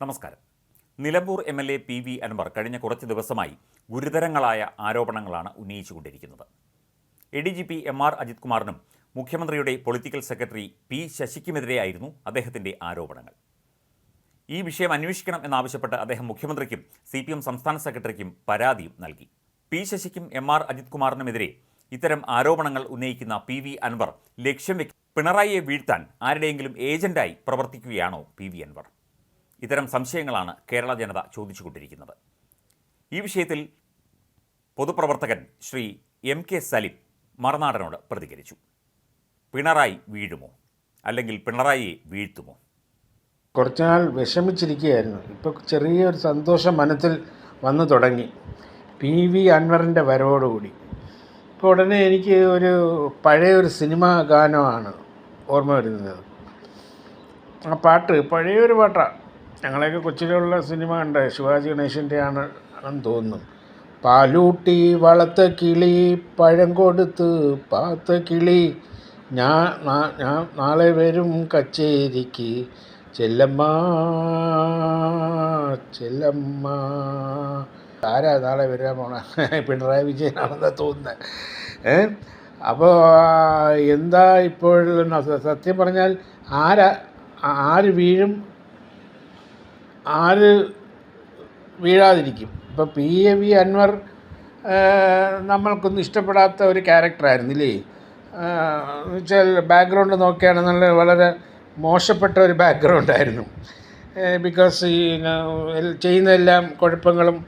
നമസ്കാരം. Nilambur M L A P V Anvar കഴിഞ്ഞ കുറച്ച് ദിവസമായി ഗുരുതരങ്ങളായ ആരോപണങ്ങളാണ് ഉന്നയിച്ചുകൊണ്ടിരിക്കുന്നത്. A D G P M R Ajith കുമാറിനും മുഖ്യമന്ത്രിയുടെ പൊളിറ്റിക്കൽ സെക്രട്ടറി പി ശശിക്കുമെതിരെയായിരുന്നു അദ്ദേഹത്തിന്റെ ആരോപണങ്ങൾ. ഈ വിഷയം അന്വേഷിക്കണം എന്നാവശ്യപ്പെട്ട് അദ്ദേഹം മുഖ്യമന്ത്രിക്കും സി പി എം സംസ്ഥാന സെക്രട്ടറിക്കും പരാതിയും നൽകി. പി ശശിക്കും എം ആർ അജിത് കുമാറിനുമെതിരെ ഇത്തരം ആരോപണങ്ങൾ ഉന്നയിക്കുന്ന പി വി അൻവർ ലക്ഷ്യം വെക്കും പിണറായിയെ വീഴ്ത്താൻ ആരുടെയെങ്കിലും ഏജന്റായി പ്രവർത്തിക്കുകയാണോ പി വി അൻവർ? ഇത്തരം സംശയങ്ങളാണ് കേരള ജനത ചോദിച്ചുകൊണ്ടിരിക്കുന്നത്. ഈ വിഷയത്തിൽ പൊതുപ്രവർത്തകൻ ശ്രീ എം കെ സലിം മറുനാടനോട് പ്രതികരിച്ചു. പിണറായി വീഴുമോ? അല്ലെങ്കിൽ പിണറായിയെ വീഴ്ത്തുമോ? കുറച്ചുനാൾ വിഷമിച്ചിരിക്കുകയായിരുന്നു. ഇപ്പോൾ ചെറിയൊരു സന്തോഷം മനസ്സിൽ വന്നു തുടങ്ങി. പി വി അൻവറിന്റെ വരവോടുകൂടി. ഇപ്പോൾ ഉടനെ എനിക്ക് ഒരു പഴയ ഒരു സിനിമ ഗാനമാണ് ഓർമ്മ വരുന്നത്. ആ പാട്ട് പഴയൊരു പാട്ടാണ് ഞങ്ങളെയൊക്കെ കൊച്ചിയിലുള്ള സിനിമ ഉണ്ട് ശിവാജി ഗണേശന്റെ ആണ് ആണെന്ന് തോന്നുന്നു. പാലൂട്ടി വളർത്ത കിളി പഴം കൊടുത്ത് പാത്ത കിളി. ഞാൻ ഞാൻ നാളെ വരും കച്ചേരിക്ക്. ചെല്ലമ്മ ചെല്ലമ്മ. ആരാ നാളെ വരാൻ പോണ? പിണറായി വിജയനാണെന്നാണ് തോന്നുന്നത് ഏ? അപ്പോൾ എന്താ ഇപ്പോൾ സത്യം പറഞ്ഞാൽ ആരാ ആര് വീഴും ആര് വീഴാതിരിക്കും. ഇപ്പോൾ പി എ വി അൻവർ നമ്മൾക്കൊന്നും ഇഷ്ടപ്പെടാത്ത ഒരു ക്യാരക്ടറായിരുന്നില്ലേ? എന്നുവെച്ചാൽ ബാക്ക്ഗ്രൗണ്ട് നോക്കുകയാണെന്നുള്ള വളരെ മോശപ്പെട്ട ഒരു ബാക്ക്ഗ്രൗണ്ടായിരുന്നു. ബിക്കോസ് ഈ ചെയ്യുന്നതെല്ലാം കുഴപ്പങ്ങളും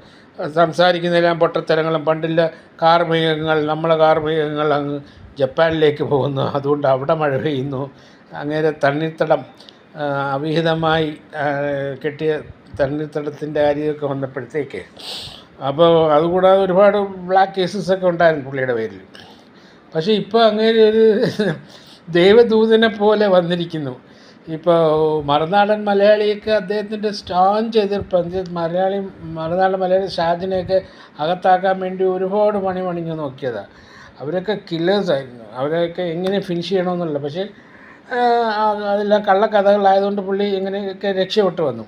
സംസാരിക്കുന്നതെല്ലാം പൊട്ടത്തരങ്ങളും പണ്ടില്ല കാർമികങ്ങൾ നമ്മളെ കാർമികങ്ങൾ അങ്ങ് ജപ്പാനിലേക്ക് പോകുന്നു അതുകൊണ്ട് അവിടെ മഴ പെയ്യുന്നു അങ്ങേരെ തണ്ണീർത്തടം ആ, അവിഹിതമായി കിട്ടിയ തണ്ണീർത്തടത്തിന്റെ കാര്യമൊക്കെ വന്നപ്പോഴത്തേക്ക്. അപ്പോൾ അതുകൂടാതെ ഒരുപാട് ബ്ലാക്ക് കേസസൊക്കെ ഉണ്ടായിരുന്നു പുള്ളിയുടെ പേരിൽ. പക്ഷേ ഇപ്പോൾ അങ്ങനെ ഒരു ദൈവദൂതനെ പോലെ വന്നിരിക്കുന്നു. ഇപ്പോൾ മറുനാടൻ മലയാളിയൊക്കെ അദ്ദേഹത്തിന്റെ എതിർപ്പ് എന്നുവെച്ചാൽ മലയാളി മറുനാടൻ മലയാളി ഷാജിനെയൊക്കെ അകത്താക്കാൻ വേണ്ടി ഒരുപാട് പണി പണിഞ്ഞ് നോക്കിയതാണ് അവരൊക്കെ കില്ലേഴ്സായിരുന്നു അവരെയൊക്കെ എങ്ങനെ ഫിനിഷ് ചെയ്യണമെന്നുള്ള പക്ഷേ അതെല്ലാം കള്ളക്കഥകളായതുകൊണ്ട് പുള്ളി ഇങ്ങനെയൊക്കെ രക്ഷപ്പെട്ടു വന്നു.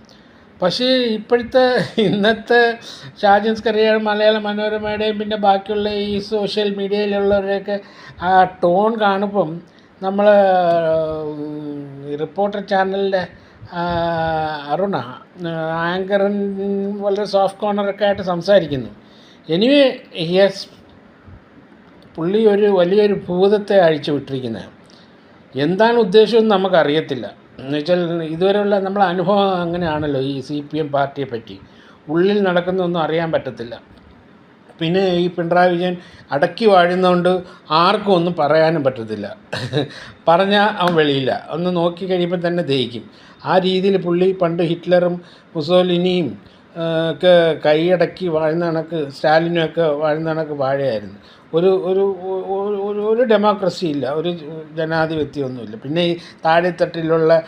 പക്ഷേ ഇപ്പോഴത്തെ ഇന്നത്തെ ഷാജൻസ് കറിയ മലയാള മനോരമയുടെയും പിന്നെ ബാക്കിയുള്ള ഈ സോഷ്യൽ മീഡിയയിലുള്ളവരുടെയൊക്കെ ആ ടോൺ കാണുമ്പം നമ്മൾ റിപ്പോർട്ടർ ചാനലിന്റെ അരുണ ആങ്കറിൻ വളരെ സോഫ്റ്റ് കോർണറൊക്കെ ആയിട്ട് സംസാരിക്കുന്നു. എനിവേ യെസ് പുള്ളി ഒരു വലിയൊരു ഭൂതത്തെ അഴിച്ചു വിട്ടിരിക്കുന്നത് എന്താണ് ഉദ്ദേശമെന്ന് നമുക്കറിയത്തില്ല. എന്നുവെച്ചാൽ ഇതുവരെയുള്ള നമ്മളെ അനുഭവം അങ്ങനെയാണല്ലോ ഈ സി പി എം പാർട്ടിയെ പറ്റി. ഉള്ളിൽ നടക്കുന്നൊന്നും അറിയാൻ പറ്റത്തില്ല. പിന്നെ ഈ പിണറായി വിജയൻ അടക്കി വാഴുന്നതുകൊണ്ട് ആർക്കും ഒന്നും പറയാനും പറ്റത്തില്ല. പറഞ്ഞാൽ അവൻ വെളിയില്ല. ഒന്ന് നോക്കി കഴിയുമ്പോൾ തന്നെ ദഹിക്കും. ആ രീതിയിൽ പുള്ളി പണ്ട് ഹിറ്റ്ലറും മുസോലിനിയും ഒക്കെ കൈയടക്കി വാഴുന്ന കണക്ക് സ്റ്റാലിനൊക്കെ വാഴുന്ന കണക്ക് വാഴയായിരുന്നു. ഒരു ഒരു ഒരു- ഡെമോക്രസി ഇല്ല ഒരു ജനാധിപത്യമൊന്നുമില്ല പിന്നെ ഈ താഴെത്തട്ടിലുള്ള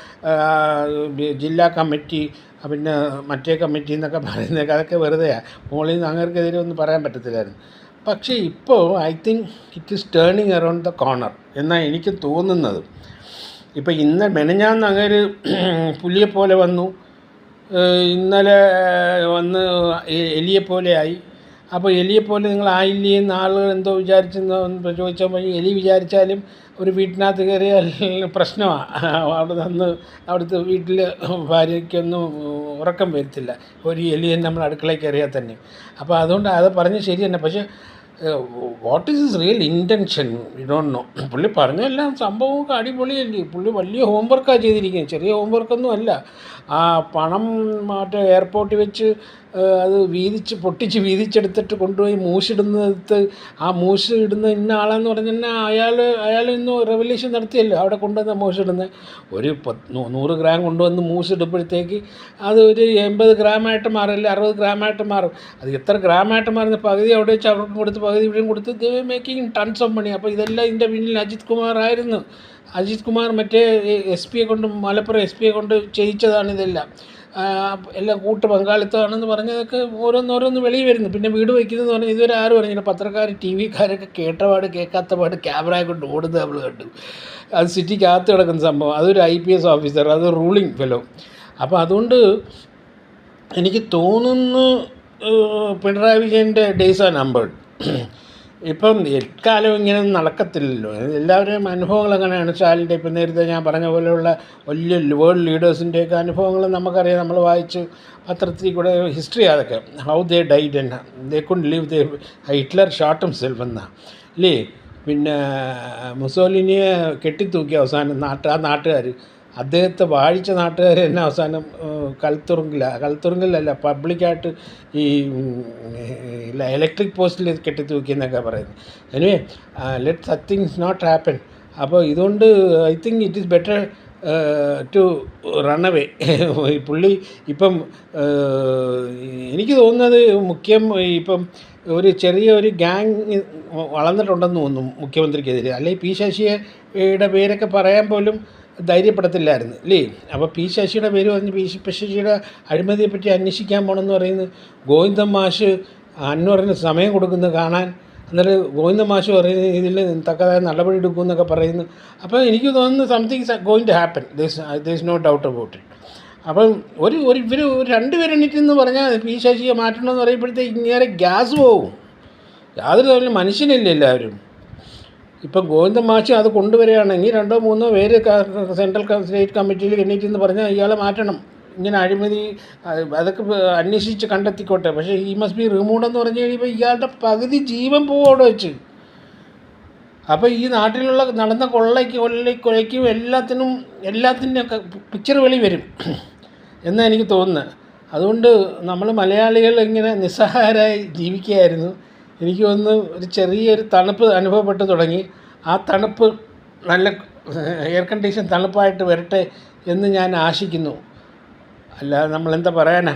ജില്ലാ കമ്മിറ്റി പിന്നെ മറ്റേ കമ്മിറ്റി എന്നൊക്കെ പറയുന്നതൊക്കെ അതൊക്കെ വെറുതെയാണ് മുകളിൽ നിന്ന് അങ്ങനെക്കെതിരെ ഒന്നും പറയാൻ പറ്റത്തില്ലായിരുന്നു. പക്ഷേ ഇപ്പോൾ I think it is turning around the corner എന്നാണ് എനിക്ക് തോന്നുന്നത്. ഇപ്പോൾ ഇന്ന് മെനഞ്ഞാന്ന് അങ്ങനെ പുലിയെ പോലെ വന്നു. ഇന്നലെ വന്ന് എലിയെപ്പോലെയായി അപ്പോൾ എലിയെ പോലെ നിങ്ങൾ ആയില്ലേ എന്ന് ആളുകൾ എന്തോ വിചാരിച്ചെന്ന് ചോദിച്ചാൽ എലി വിചാരിച്ചാലും ഒരു വീട്ടിനകത്ത് കയറിയാൽ പ്രശ്നമാണ് അവിടെ നിന്ന് അവിടുത്തെ വീട്ടിൽ ഭാര്യയ്ക്കൊന്നും ഉറക്കം വരത്തില്ല. ഒരു എലിയെ നമ്മൾ അടുക്കളയിൽ കയറിയാൽ തന്നെ. അപ്പോൾ അതുകൊണ്ട് അത് പറഞ്ഞ് ശരി തന്നെ പക്ഷേ what is is real intention you don't know പുള്ളി പറഞ്ഞെല്ലാം സംഭവമൊക്കെ അടിപൊളിയല്ലേ? പുള്ളി വലിയ ഹോംവർക്കാണ് ചെയ്തിരിക്കുന്നത്. ചെറിയ ഹോംവർക്കൊന്നും അല്ല. ആ പണം മറ്റേ എയർപോർട്ടിൽ വെച്ച് അത് വീതിച്ച് പൊട്ടിച്ച് വീതിച്ചെടുത്തിട്ട് കൊണ്ടുപോയി മൂശിടുന്നെടുത്ത് ആ മൂശ ഇടുന്ന ഇന്ന ആളെന്ന് കഴിഞ്ഞാൽ അയാൾ അയാൾ ഇന്ന് റെവല്യൂഷൻ നടത്തിയല്ലോ അവിടെ കൊണ്ടുവന്ന മൂശിടുന്നത് ഒരു പത്ത് നൂറ് ഗ്രാം കൊണ്ടുവന്ന് മൂശിടുമ്പോഴത്തേക്ക് അത് ഒരു എൺപത് ഗ്രാമായിട്ട് മാറില്ല അറുപത് ഗ്രാമായിട്ട് മാറും. അത് എത്ര ഗ്രാമായിട്ട് മാറുന്ന പകുതി അവിടെ വെച്ച് അവർക്കും കൊടുത്ത് പകുതി ഇവിടെയും കൊടുത്ത് they making tons of money അപ്പോൾ ഇതെല്ലാം ഇതിന്റെ പിന്നിൽ അജിത് കുമാർ ആയിരുന്നു. അജിത് കുമാർ മറ്റേ എസ് പിയെ കൊണ്ട് മലപ്പുറം എസ് പിയെ കൊണ്ട് ചെയ്യിച്ചതാണ് ഇതെല്ലാം. എല്ലാം കൂട്ട് പങ്കാളിത്തമാണെന്ന് പറഞ്ഞതൊക്കെ ഓരോന്നോരോന്ന് വെളിയിൽ വരുന്നു. പിന്നെ വീട് വയ്ക്കുന്നതെന്ന് പറഞ്ഞാൽ ഇതുവരെ ആരും അറിഞ്ഞില്ല. പത്രക്കാർ ടി വിക്കാരൊക്കെ കേട്ടപാട് കേൾക്കാത്ത പാട് ക്യാമറയെ കൊണ്ട് ഓടുന്നത് നമ്മൾ കണ്ടു. അത് സിറ്റിക്കകത്ത് കിടക്കുന്ന സംഭവം. അതൊരു ഐ പി എസ് ഓഫീസർ അത് റൂളിംഗ് ഫെലോ. അപ്പോൾ അതുകൊണ്ട് എനിക്ക് തോന്നുന്നു പിണറായി വിജയന്റെ ഡേയ്സ് ആ നമ്പേർഡ്. ഇപ്പം എക്കാലം ഇങ്ങനെ നടക്കത്തില്ലല്ലോ. എല്ലാവരുടെയും അനുഭവങ്ങൾ എങ്ങനെയാണ്? സ്റ്റാലിന്റെ ഇപ്പം നേരത്തെ ഞാൻ പറഞ്ഞ പോലെയുള്ള വലിയ വേൾഡ് ലീഡേഴ്സിന്റെയൊക്കെ അനുഭവങ്ങൾ നമുക്കറിയാം. നമ്മൾ വായിച്ച് പത്രത്തിൽ കൂടെ ഹിസ്റ്ററി അതൊക്കെ. ഹൗ ദേ ഡൈഡ് എന്ന they could leave the Hitler ഷോട്ടും self എന്നാ. അല്ലേ പിന്നെ മുസോലിനിയെ കെട്ടിത്തൂക്കി അവസാനം നാട്ട് ആ നാട്ടുകാർ അദ്ദേഹത്തെ വാഴിച്ച നാട്ടുകാർ തന്നെ അവസാനം കൽത്തുറുങ്കില കൽത്തുറുങ്കിലല്ല പബ്ലിക്കായിട്ട് ഈ ഇലക്ട്രിക് പോസ്റ്റിൽ കെട്ടിത്തൂക്കി എന്നൊക്കെ പറയുന്നത് anyway let somethings not happen അപ്പോൾ ഇതുകൊണ്ട് I think it is better to run away. പുള്ളി ഇപ്പം എനിക്ക് തോന്നുന്നത് മുഖ്യം ഇപ്പം ഒരു ചെറിയ ഒരു ഗ്യാങ് വളർന്നിട്ടുണ്ടെന്ന് തോന്നുന്നു മുഖ്യമന്ത്രിക്കെതിരെ. അല്ലെങ്കിൽ പി ശശിയുടെ പേരൊക്കെ പറയാൻ പോലും ധൈര്യപ്പെടത്തില്ലായിരുന്നു. അല്ലേ അപ്പോൾ പി ശശിയുടെ പേര് പറഞ്ഞ് പി പി ശശിയുടെ അഴിമതിയെപ്പറ്റി അന്വേഷിക്കാൻ പോകണമെന്ന് പറയുന്നത് ഗോവിന്ദൻ മാഷ് അന്വറിന് സമയം കൊടുക്കുന്നത് കാണാൻ എന്നിട്ട് ഗോവിന്ദ മാഷ് പറയുന്നത് ഇതിൽ തക്കതായ നടപടി എടുക്കും എന്നൊക്കെ പറയുന്നു. അപ്പോൾ എനിക്ക് തോന്നുന്നു something going to happen this no doubt about it അപ്പം ഒരു ഒരു ഇവർ രണ്ട് പേരെണ്ണിറ്റെന്ന് പറഞ്ഞാൽ പി ശശിയെ മാറ്റണമെന്ന് പറയുമ്പോഴത്തേക്ക് ഇങ്ങനെ ഗ്യാസ് പോവും. യാതൊരു തരത്തിലും മനുഷ്യനില്ല എല്ലാവരും. ഇപ്പം ഗോവിന്ദ മാഷി അത് കൊണ്ടുവരികയാണെങ്കിൽ രണ്ടോ മൂന്നോ പേര് സെൻട്രൽ സ്റ്റേറ്റ് കമ്മിറ്റിയിൽ എണ്ണീറ്റെന്ന് പറഞ്ഞാൽ ഇയാളെ മാറ്റണം. ഇങ്ങനെ അഴിമതി അത് അതൊക്കെ അന്വേഷിച്ച് കണ്ടെത്തിക്കോട്ടെ. പക്ഷേ ഈ മസ്റ്റ് ബി റിമൂവ് എന്ന് പറഞ്ഞു കഴിയുമ്പോൾ ഇയാളുടെ പകുതി ജീവൻ പോവും അവിടെ വെച്ച്. അപ്പോൾ ഈ നാട്ടിലുള്ള നടന്ന കൊള്ളയ്ക്ക് കൊള്ളയ്ക്ക് കൊലയ്ക്കും എല്ലാത്തിനും എല്ലാത്തിന്റെ പിക്ചർ വെളി വരും. എന്നാണ് എനിക്ക് തോന്നുന്നത് അതുകൊണ്ട് നമ്മൾ മലയാളികൾ ഇങ്ങനെ നിസ്സഹായരായി ജീവിക്കുകയായിരുന്നു. എനിക്ക് തോന്നുന്നു ഒരു ചെറിയൊരു തണുപ്പ് അനുഭവപ്പെട്ടു തുടങ്ങി. ആ തണുപ്പ് നല്ല എയർ കണ്ടീഷൻ തണുപ്പായിട്ട് വരട്ടെ എന്ന് ഞാൻ ആശിക്കുന്നു. അല്ലാതെ നമ്മളെന്താ പറയാനാ?